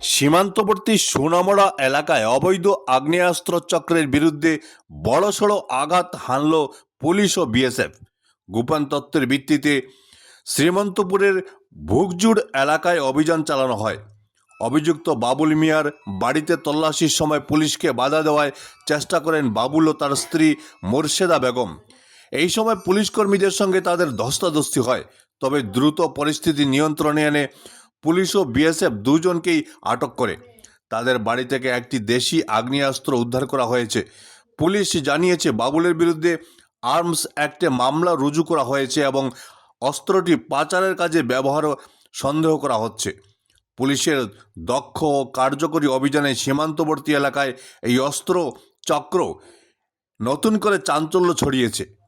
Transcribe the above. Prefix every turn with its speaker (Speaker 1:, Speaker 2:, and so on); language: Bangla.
Speaker 1: সীমান্তবর্তী সোনামড়া এলাকায় অবৈধ আগ্নেয়াস্ত্র চক্রের বিরুদ্ধে বড়সড় আঘাত হানল পুলিশ ও বিএসএফ। গোপন তত্ত্বের ভিত্তিতে শ্রীমন্তপুরের ভুগজুড় এলাকায় অভিযান চালানো হয়। অভিযুক্ত বাবুল মিয়ার বাড়িতে তল্লাশির সময় পুলিশকে বাধা দেওয়ায় চেষ্টা করেন বাবুল ও তার স্ত্রী মোর্শেদা বেগম। এই সময় পুলিশ কর্মীদের সঙ্গে তাদের ধস্তাধস্তি হয়, তবে দ্রুত পরিস্থিতি নিয়ন্ত্রণে এনে পুলিশ ও বিএসএফ দুজনকেই আটক করে। তাদের বাড়ি থেকে একটি দেশি আগ্নেয়াস্ত্র উদ্ধার করা হয়েছে। পুলিশ জানিয়েছে, বাবুলের বিরুদ্ধে আর্মস অ্যাক্টে মামলা রুজু করা হয়েছে এবং অস্ত্রটি পাচারের কাজে ব্যবহারও সন্দেহ করা হচ্ছে। পুলিশের দক্ষ ও কার্যকরী অভিযানে সীমান্তবর্তী এলাকায় এই অস্ত্র চক্র নতুন করে চাঞ্চল্য ছড়িয়েছে।